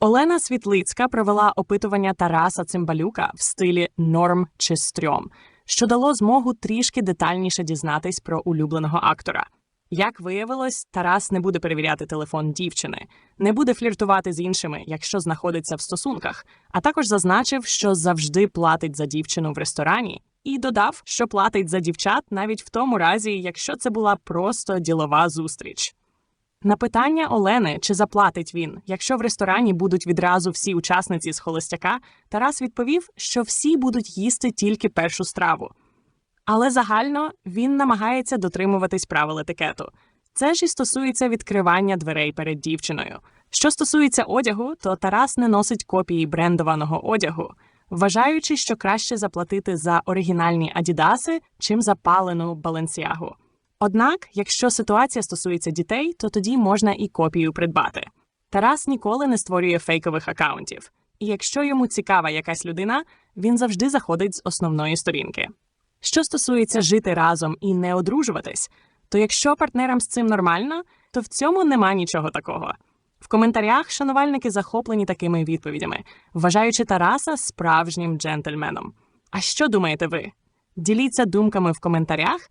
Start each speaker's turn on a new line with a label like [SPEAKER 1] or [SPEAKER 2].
[SPEAKER 1] Олена Світлицька провела опитування Тараса Цимбалюка в стилі норм чи стрьом, що дало змогу трішки детальніше дізнатись про улюбленого актора. Як виявилось, Тарас не буде перевіряти телефон дівчини, не буде фліртувати з іншими, якщо знаходиться в стосунках, а також зазначив, що завжди платить за дівчину в ресторані, і додав, що платить за дівчат навіть в тому разі, якщо це була просто ділова зустріч. На питання Олени, чи заплатить він, якщо в ресторані будуть відразу всі учасниці з холостяка, Тарас відповів, що всі будуть їсти тільки першу страву. Але загально він намагається дотримуватись правил етикету. Це ж і стосується відкривання дверей перед дівчиною. Що стосується одягу, то Тарас не носить копії брендованого одягу, вважаючи, що краще заплатити за оригінальні адідаси, чим за палену баленсіагу. Однак, якщо ситуація стосується дітей, то тоді можна і копію придбати. Тарас ніколи не створює фейкових акаунтів, і якщо йому цікава якась людина, він завжди заходить з основної сторінки. Що стосується жити разом і не одружуватись, то якщо партнерам з цим нормально, то в цьому нема нічого такого. В коментарях шанувальники захоплені такими відповідями, вважаючи Тараса справжнім джентльменом. А що думаєте ви? Діліться думками в коментарях